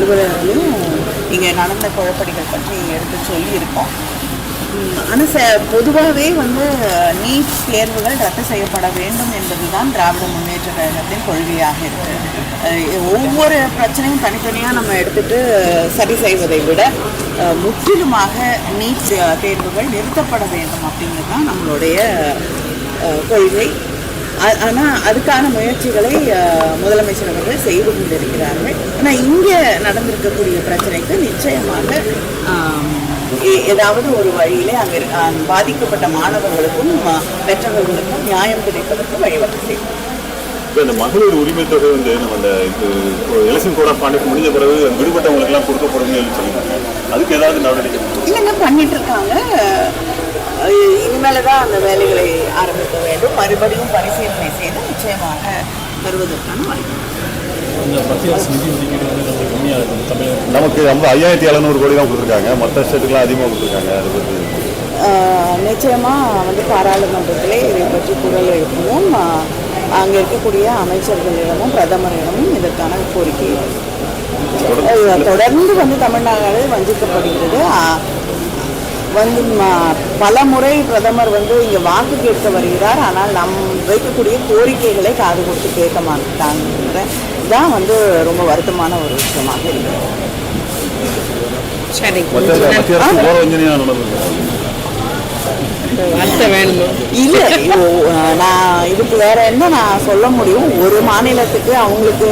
அலுவலகத்திலும் இங்கே நடந்த குழப்படிகள் பற்றி எடுத்து சொல்லியிருக்கோம். ஆனால் ச பொதுவாகவே வந்து நீட் தேர்வுகள் ரத்து செய்யப்பட வேண்டும் என்பது தான் திராவிட முன்னேற்ற கழகத்தின் கொள்கையாக இருக்குது ஒவ்வொரு பிரச்சனையும் தனித்தனியாக நம்ம எடுத்துட்டு சரி செய்வதை விட முற்றிலுமாக நீட் தேர்வுகள் நிறுத்தப்பட வேண்டும் அப்படிங்கிறது தான் நம்மளுடைய கொள்கை. ஆனால் அதுக்கான முயற்சிகளை முதலமைச்சர் அவர்கள் செய்து கொண்டிருக்கிறார்கள். ஆனால் இங்கே நடந்திருக்கக்கூடிய பிரச்சனைக்கு நிச்சயமாக ஏதாவது ஒரு வழியிலே அங்கே பாதிக்கப்பட்ட மாணவர்களுக்கும் பெற்றவர்களுக்கும் நியாயம் கிடைப்பதற்கு வழிவகை செய்யும். இப்போ இந்த மகளிர் உரிமை தொகை வந்து நம்ம இந்த எலெக்ஷன் கோட் ஆஃப் கான்டக்ட் முடிஞ்ச பிறகு விடுபட்டவங்களுக்குலாம் கொடுக்கப்படும் சொல்லியிருக்காங்க. அதுக்கு ஏதாவது நடவடிக்கை இல்லைங்க பண்ணிட்டு இருக்காங்க. இனிமேல தான் அந்த வேலைகளை ஆரம்பிக்க வேண்டும். மறுபடியும் பரிசீலனை செய்து நிச்சயமாக தருவதற்கான வாய்ப்பு ரொம்ப நமக்கு நம்ம ஐயாயிரத்தி எழுநூறு கோடி தான் கொடுத்துருக்காங்க. மற்ற ஸ்டேட்டுக்குலாம் அதிகமாக கொடுத்துருக்காங்க. அது பற்றி ஆஹ் நிச்சயமா வந்து பாராளுமன்றத்திலே இதை பற்றி குரல் எழுப்புவோம். அங்கே இருக்கக்கூடிய அமைச்சர்களிடமும் பிரதமரிடமும் இதற்கான கோரிக்கை. தொடர்ந்து வந்து தமிழ்நாடு வஞ்சிக்கப்படுகிறது. வந்து பல முறை பிரதமர் வந்து இங்கே வாக்கு கேட்க வருகிறார். ஆனால் நம் வைக்கக்கூடிய கோரிக்கைகளை காது கொடுத்து கேட்க மாட்டாங்க தான் வந்து ரொம்ப வருத்தமான ஒரு விஷயமாக இருக்கிறது. சரி மத்திய மத்திய அரசு போற வஞ்சனையாக நடந்தது வார்த்தை வேணும்? இல்லை நான் இதுக்கு வேற என்ன நான் சொல்ல முடியும்? ஒரு மாநிலத்துக்கு அவங்களுக்கு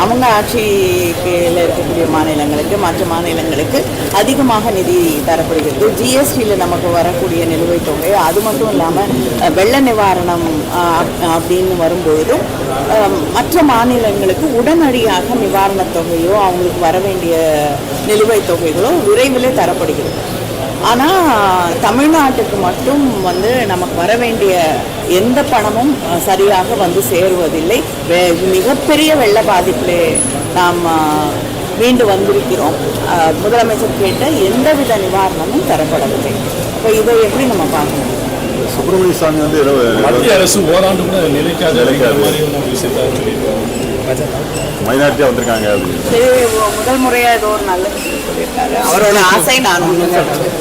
அவங்க ஆட்சியில் இருக்கக்கூடிய மாநிலங்களுக்கு மற்ற மாநிலங்களுக்கு அதிகமாக நிதி தரப்படுகிறது. ஜிஎஸ்டியில் நமக்கு வரக்கூடிய நிலுவைத் தொகை அது மட்டும் இல்லாமல் வெள்ள நிவாரணம் அப்- அப்படின்னு வரும்பொழுதும் மற்ற மாநிலங்களுக்கு உடனடியாக நிவாரணத் தொகையோ அவங்களுக்கு வர வேண்டிய நிலுவைத் தொகைகளோ விரைவிலே தரப்படுகிறது. ஆனால் தமிழ்நாட்டுக்கு மட்டும் வந்து நமக்கு வர வேண்டிய எந்த பணமும் சரியாக வந்து சேருவதில்லை. மிகப்பெரிய வெள்ள பாதிப்பிலே நாம் மீண்டு வந்திருக்கிறோம். முதலமைச்சர் கேட்ட எந்தவித நிவாரணமும் தரப்படவில்லை. அப்போ இதை எப்படி நம்ம பார்க்கணும்? சுப்பிரமணிய சாமி வந்து மத்திய அரசு ஓராண்டு கூட நிலைக்காத. மைனாரிட்டியாக வந்திருக்காங்க முதல் முறையாக ஏதோ ஒரு நல்ல சொல்லியிருக்காரு. அவரோட ஆசை நான் ஒன்று